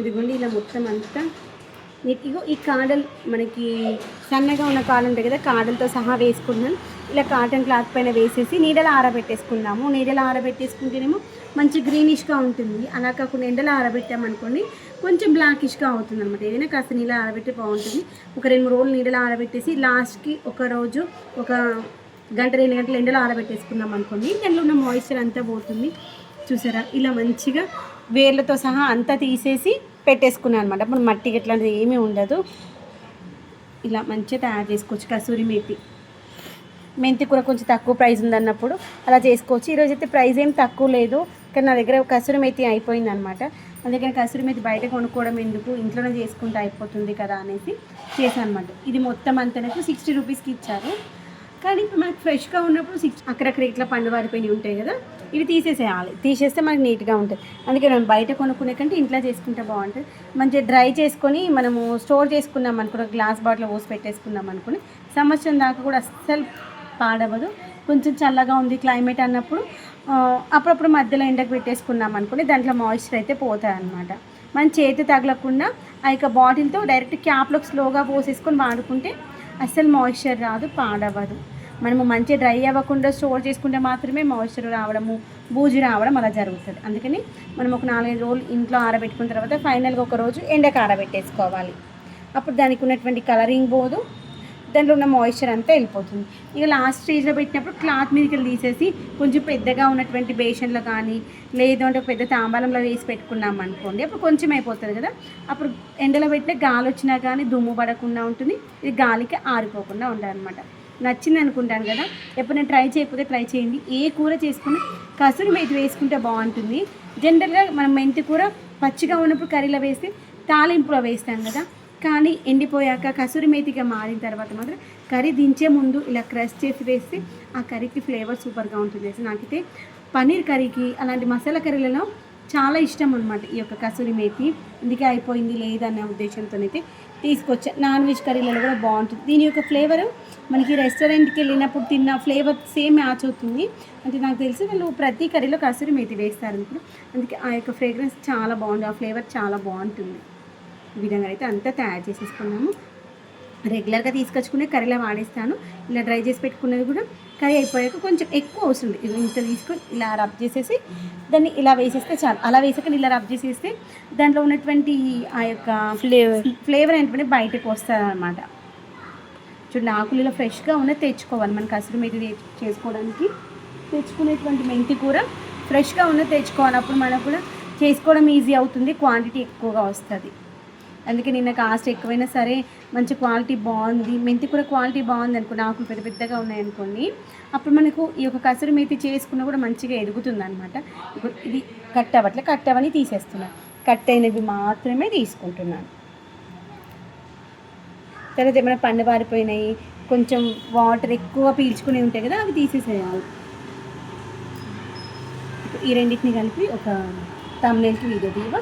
ఇదిగోండి ఇలా మొత్తం అంతా ఇగో ఈ కాడలు మనకి సన్నగా ఉన్న కాడలు ఉంటాయి కదా కాడలతో సహా వేసుకున్నాను ఇలా కాటన్ క్లాత్ పైన వేసేసి నీడలో ఆరబెట్టేసుకున్నాము నీడలో ఆరబెట్టేసుకుంటేనేమో మంచి గ్రీనిష్గా ఉంటుంది. అలా కాకుండా ఎండలో ఆరబెట్టామనుకోండి కొంచెం బ్లాకిష్గా అవుతుంది అనమాట ఏదైనా కాస్త నీళ్ళ ఆరబెట్టి బాగుంటుంది. ఒక రెండు మూడు రోజులు నీడలో ఆరబెట్టేసి లాస్ట్కి ఒక రోజు ఒక గంట రెండు గంటలు ఎండలో ఆరబెట్టేసుకున్నాం అనుకోండి దాంట్లో ఉన్న మాయిశ్చర్ అంతా పోతుంది. చూసారా? ఇలా మంచిగా వేర్లతో సహా అంతా తీసేసి పెట్టేసుకున్నాను అనమాట అప్పుడు మట్టి ఇట్లాంటిది ఏమీ ఉండదు. ఇలా మంచిగా తయారు చేసుకోవచ్చు. కసూరి మేతి. మెంతి కూర కొంచెం తక్కువ ప్రైస్ ఉందన్నప్పుడు అలా చేసుకోవచ్చు. ఈరోజు అయితే ప్రైస్ ఏం తక్కువ లేదు. కానీ నా దగ్గర కసూరి మేతి అయిపోయింది అనమాట అందుకని కసూరి మేతి బయట కొనుక్కోవడం ఎందుకు? ఇంట్లోనే చేసుకుంటే అయిపోతుంది కదా అనేసి చేశాను అనమాట ఇది మొత్తం అంత నాకు సిక్స్టీ రూపీస్కి ఇచ్చారు. కానీ ఇప్పుడు మనకు ఫ్రెష్గా ఉన్నప్పుడు సిక్స్ అక్కడక్కడ ఇట్లా పండు వారిపోయినవి ఉంటాయి కదా. ఇవి తీసేసేయాలి. తీసేస్తే మనకి నీట్గా ఉంటుంది. అందుకే మనం బయట కొనుక్కునే కంటే ఇంట్లో చేసుకుంటే బాగుంటుంది. మంచిగా డ్రై చేసుకొని మనము స్టోర్ చేసుకున్నాం అనుకున్న గ్లాస్ బాటిల్ పోసి పెట్టేసుకున్నాం అనుకుని సంవత్సరం దాకా కూడా అస్సలు పాడవదు కొంచెం చల్లగా ఉంది క్లైమేట్ అన్నప్పుడు అప్పుడప్పుడు మధ్యలో ఎండకు పెట్టేసుకున్నాం అనుకుని దాంట్లో మాయిశ్చర్ అయితే పోతాయి అనమాట మన చేతి తగలకుండా ఆ యొక్క బాటిల్తో డైరెక్ట్ క్యాప్లోకి స్లోగా పోసేసుకొని వాడుకుంటే అస్సలు మాయిశ్చర్ రాదు పాడవదు మనము మంచిగా డ్రై అవ్వకుండా స్టోర్ చేసుకుంటే మాత్రమే మాయిశ్చర్ రావడము బూజు రావడం అలా జరుగుతుంది. అందుకని మనం ఒక నాలుగైదు రోజులు ఇంట్లో ఆరబెట్టుకున్న తర్వాత ఫైనల్గా ఒక రోజు ఎండకు ఆరబెట్టేసుకోవాలి. అప్పుడు దానికి ఉన్నటువంటి కలరింగ్ పోదు దాంట్లో ఉన్న మాయిశ్చర్ అంతా వెళ్ళిపోతుంది. ఇక లాస్ట్ స్టేజ్లో పెట్టినప్పుడు క్లాత్ మీదకి తీసేసి కొంచెం పెద్దగా ఉన్నటువంటి బేషన్లో కానీ లేదు అంటే పెద్ద తాంబాలంలో వేసి పెట్టుకున్నాం అనుకోండి అప్పుడు కొంచెం అయిపోతుంది కదా. అప్పుడు ఎండలో పెట్టిన గాలి వచ్చినా కానీ దుమ్ము పడకుండా ఉంటుంది ఇది గాలికి ఆరిపోకుండా ఉండాలన్నమాట. నచ్చింది అనుకుంటాను కదా. ఎప్పుడైనా ట్రై చేయకపోతే ట్రై చేయండి. ఏ కూర చేసుకున్నా కసూరి మేతి వేసుకుంటే బాగుంటుంది. జనరల్గా మనం మెంతి కూర పచ్చిగా ఉన్నప్పుడు కర్రీలో వేస్తే తాలింపులో వేస్తాం కదా. కానీ ఎండిపోయాక కసూరి మేతిగా మారిన తర్వాత మాత్రం కర్రీ దించే ముందు ఇలా క్రష్ చేసి వేస్తే ఆ కర్రీకి ఫ్లేవర్ సూపర్గా ఉంటుంది. నాకైతే పన్నీర్ కర్రీకి అలాంటి మసాలా కర్రీలలో చాలా ఇష్టం అనమాట ఈ యొక్క కసూరి మేతి. ఇందుకే అయిపోయింది లేదనే ఉద్దేశంతో అయితే తీసుకొచ్చా. నాన్ వెజ్ కర్రీలలో కూడా బాగుంటుంది. దీని యొక్క ఫ్లేవర్ మనకి రెస్టారెంట్కి వెళ్ళినప్పుడు తిన్న ఫ్లేవర్ సేమ్ మ్యాచ్ అవుతుంది అంటే నాకు తెలిసి వాళ్ళు ప్రతి కర్రీలో కసూరి మేతి వేస్తారు అనుకో అందుకే ఆ యొక్క ఫ్రేగ్రెన్స్ చాలా బాగుంది. ఆ ఫ్లేవర్ చాలా బాగుంటుంది. ఈ విధంగా అయితే అంతా తయారు చేసేసుకున్నాము. రెగ్యులర్గా తీసుకొచ్చుకునే కర్రీలో వాడేస్తాను. ఇలా డ్రై చేసి పెట్టుకున్నది కూడా కర్రీ అయిపోయాక కొంచెం ఎక్కువ అవసరం ఇంత తీసుకొని ఇలా రబ్ చేసేసి దాన్ని ఇలా వేసేస్తే చాలు. అలా వేసాక ఇలా రబ్ చేసేస్తే దాంట్లో ఉన్నటువంటి ఆ యొక్క ఫ్లేవర్. ఫ్లేవర్ ఏంటంటే బయటకు వస్తుంది అనమాట చూడండి ఆకులు ఇలా ఫ్రెష్గా ఉన్నది తెచ్చుకోవాలి మన అసలు మీద చేసుకోవడానికి. తెచ్చుకునేటువంటి మెంతి కూర ఫ్రెష్గా ఉన్నది తెచ్చుకోవాలి. అప్పుడు మనకు కూడా చేసుకోవడం ఈజీ అవుతుంది క్వాంటిటీ ఎక్కువగా వస్తుంది. అందుకే నిన్న కాస్ట్ ఎక్కువైనా సరే మంచి క్వాలిటీ బాగుంది. మెంతి కూర క్వాలిటీ బాగుంది అనుకోండి ఆకులు పెద్ద పెద్దగా ఉన్నాయనుకోండి అప్పుడు మనకు ఈ యొక్క కసరు మేతి చేసుకున్న కూడా మంచిగా ఎదుగుతుంది అనమాట ఇప్పుడు ఇది కట్ అవ్వట్లే కట్ అవని తీసేస్తున్నాను కట్ అయినవి మాత్రమే తీసుకుంటున్నాను. తర్వాత ఏమైనా పండు పారిపోయినాయి కొంచెం వాటర్ ఎక్కువ పీల్చుకుని ఉంటాయి కదా అవి తీసేసేయాలి. ఈ రెండింటిని కలిపి ఒక తమ్నేల్కి వీడియో తీయవా?